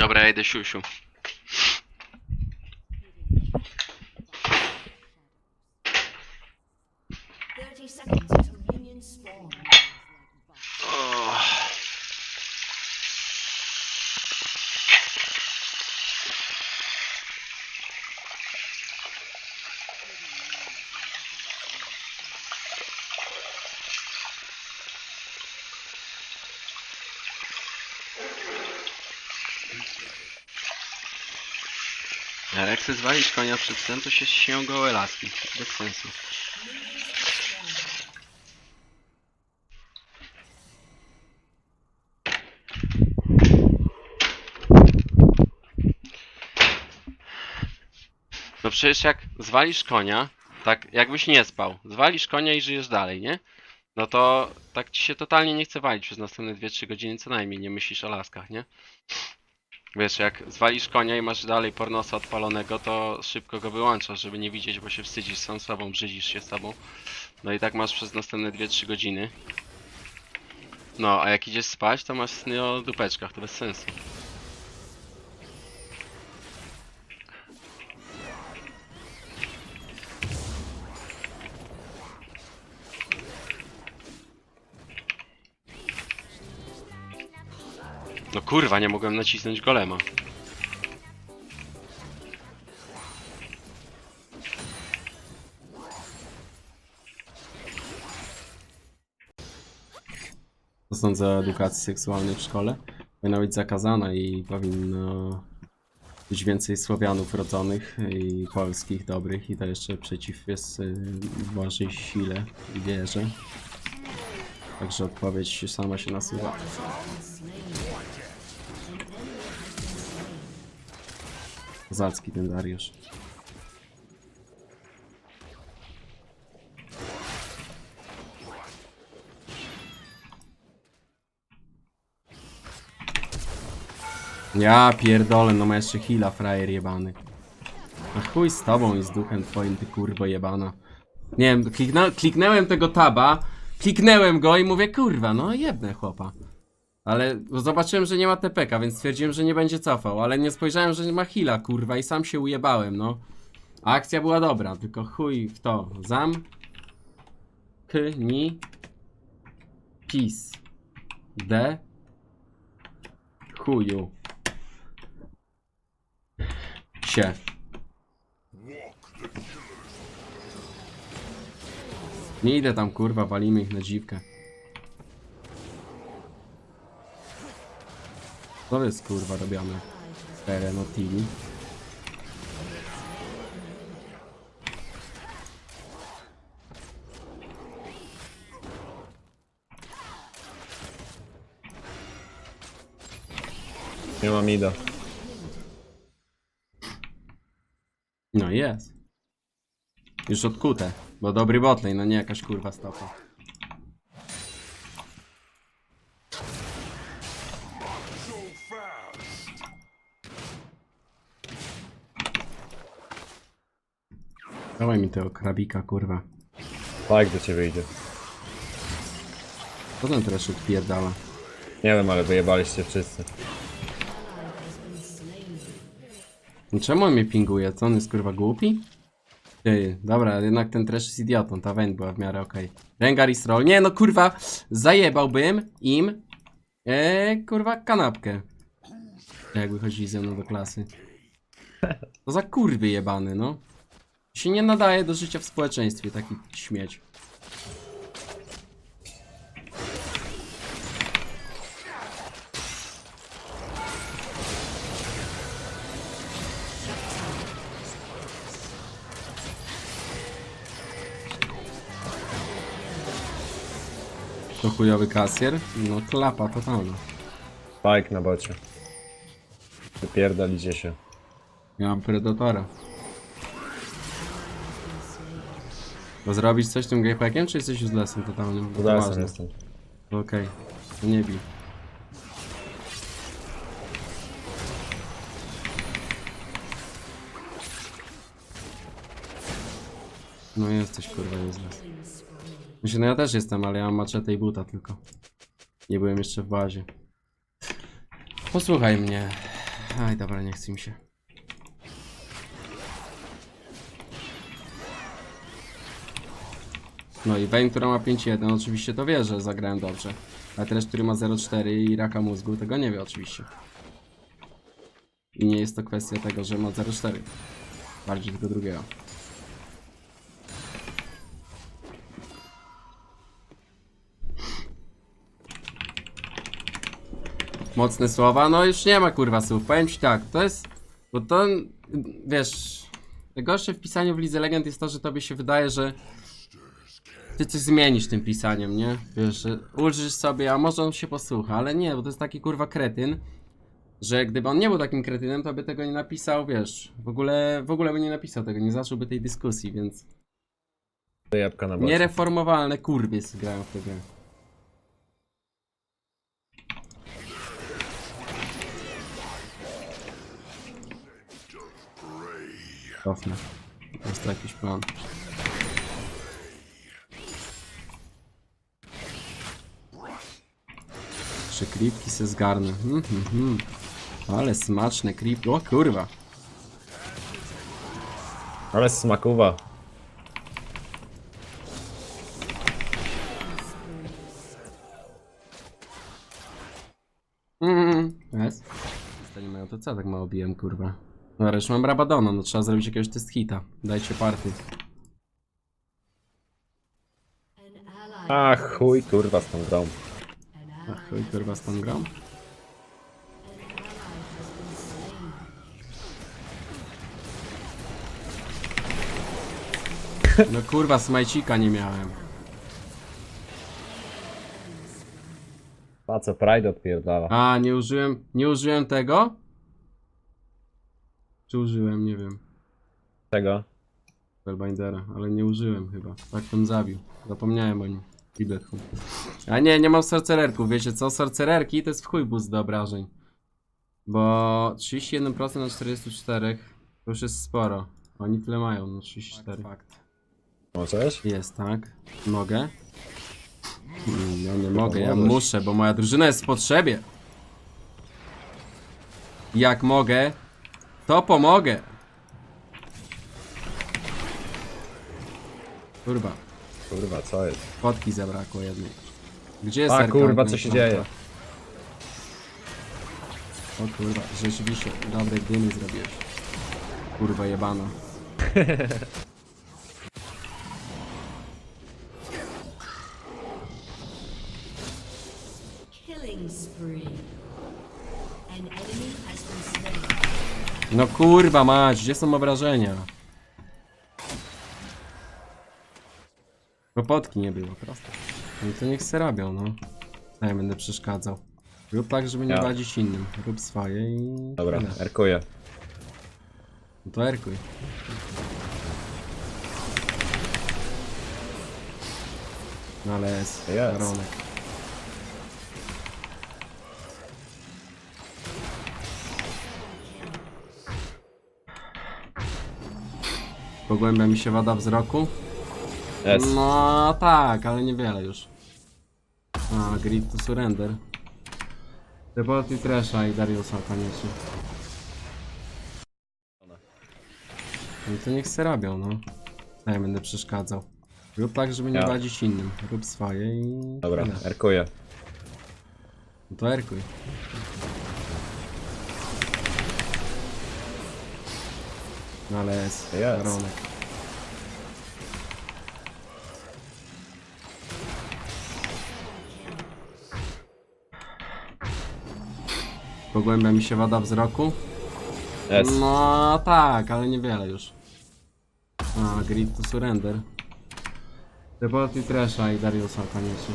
Dobra, ja idę siusiu. Ale jak chcę zwalić konia przed snem, to się śnią gołe laski. Bez sensu. No przecież jak zwalisz konia, tak jakbyś nie spał, zwalisz konia i żyjesz dalej, nie? No to tak ci się totalnie nie chce walić przez następne 2-3 godziny co najmniej, nie myślisz o laskach, nie? Wiesz, jak zwalisz konia i masz dalej pornosa odpalonego, to szybko go wyłączasz, żeby nie widzieć, bo się wstydzisz sam sobą, brzydzisz się sobą. No i tak masz przez następne 2-3 godziny. No, a jak idziesz spać, to masz sny o dupeczkach, to bez sensu. Kurwa, nie mogłem nacisnąć golema. Co sądzę o edukacji seksualnej w szkole? Powinna być zakazana i powinno być więcej Słowianów rodzonych i polskich dobrych i to jeszcze przeciw jest y, Bożej sile i wierze. Także odpowiedź sama się nasuwa. Kozacki ten Dariusz. Ja pierdolę, no ma jeszcze heala frajer jebany. A chuj z tobą i z duchem twoim, ty kurwo jebana. Nie wiem, kliknąłem tego taba, kliknęłem go i mówię, kurwa, no jebnę chłopa. Ale zobaczyłem, że nie ma TPK, więc stwierdziłem, że nie będzie cofał, ale nie spojrzałem, że nie ma heala, kurwa, i sam się ujebałem, no. A akcja była dobra, tylko chuj w to. Zam. K, ni. Pis. D. Chuju. się. Nie idę tam kurwa, walimy ich na dziwkę. Co jest kurwa robione? Tereno TV. Nie mam ida. No jest. Już odkute, bo dobry botlane, no nie jakaś kurwa stopa. Dawaj mi tego krabika, kurwa. Tak do ciebie idzie. Co ten teraz odpierdala? Nie wiem, ale wyjebaliście wszyscy. No Czemu on mnie pinguje? Co on jest kurwa głupi? Ty, dobra, jednak ten trash jest idiotą, ta węd była w miarę okej. Rengar i Stroll. Nie no kurwa, zajebałbym im e, kurwa kanapkę. Jak wychodzili ze mną do klasy. To za kurwy jebany, no. Się nie nadaje do życia w społeczeństwie taki śmieć. To chujowy kasjer? No klapa totalna. Spike na bocie. Wypierdalicie się. Ja mam Predatora. To zrobić coś tym gamepackiem, czy jesteś uselessem totalnym? To Zaraz ważne. jestem. Okej, nie bij. No jesteś kurwa useless. Myślę, no ja też jestem, ale ja mam maczetę i buta tylko. Nie byłem jeszcze w bazie. Posłuchaj mnie. Aj, dobra, nie chce mi się. No i Wayne, która ma 5-1, oczywiście to wie, że zagrałem dobrze. A teraz, który ma 0-4 i raka mózgu, tego nie wie oczywiście. I nie jest to kwestia tego, że ma 0-4. Bardziej tego drugiego. Mocne słowa, no już nie ma kurwa słów. Powiem ci tak, to jest. Bo to. Wiesz. Najgorsze w pisaniu w Lidze Legend jest to, że tobie się wydaje, że. Ty coś zmienisz tym pisaniem, nie? Wiesz, że ulżysz sobie, a może on się posłucha, ale nie, bo to jest taki kurwa kretyn, że gdyby on nie był takim kretynem, to by tego nie napisał, wiesz. W ogóle, w ogóle by nie napisał tego, nie zacząłby tej dyskusji, więc. Jabłka na bocie. Niereformowalne kurwy grają w tę grę. Cofnę. Jest to jakiś plan. Trzy creepki se zgarnę. Mhm, mhm. Ale smaczne creep. O kurwa. Ale smakuwa. Mm, jest. To nie mają to co tak mało biłem, kurwa. No już mam Rabadona, no trzeba zrobić jakiegoś test hita. Dajcie party. An ally. A chuj kurwa z tą grą. An A ally. chuj, kurwa, has been slain. No kurwa, smajcika nie miałem. A co Pride odpierdala. A, nie użyłem, nie użyłem tego? Czy użyłem, nie wiem. Czego? Spellbindera, ale nie użyłem chyba. Tak bym zabił. Zapomniałem o nim. Idę chuj. A nie, nie mam sorcererków, wiecie co? Sorcererki to jest w chuj boost do obrażeń. Bo 31% na 44 to już jest sporo. Oni tyle mają, no 34. Fakt. Możesz? Jest, tak. Mogę? Mm, Ja nie mogę, ja możesz. muszę, bo moja drużyna jest w potrzebie. Jak mogę, to pomogę. Kurwa, Kurwa, co jest? fotki zabrakło jednej. Gdzie jest A Erkan kurwa, co się dzieje? O kurwa, rzeczywiście, dobre dymy zrobiłeś. Kurwa jebana. Killing spree. An enemy has been slain. No kurwa mać, gdzie są obrażenia? Kłopotki nie było, proste. No to niech se robią, no. A ja będę przeszkadzał. Rób tak, żeby nie Ja. wadzić innym. Rób swoje i... Dobra, tyle. erkuję. No to erkuj. No ale jest. Jest. Pogłębia mi się wada wzroku? No tak, ale niewiele już. A, grid to surrender. Deporty Tresha i Dariusa koniecznie. No to niech se robią, no. Ja będę przeszkadzał. Rób tak, żeby nie Ja. innym. Rób swoje i... Dobra, tyle. erkuję. No to erkuj. No ale jest. Jest. Pogłębia mi się wada wzroku? Jest. No tak, ale niewiele już. A, grid to surrender. Deporty Tresha i Dariusa koniecznie.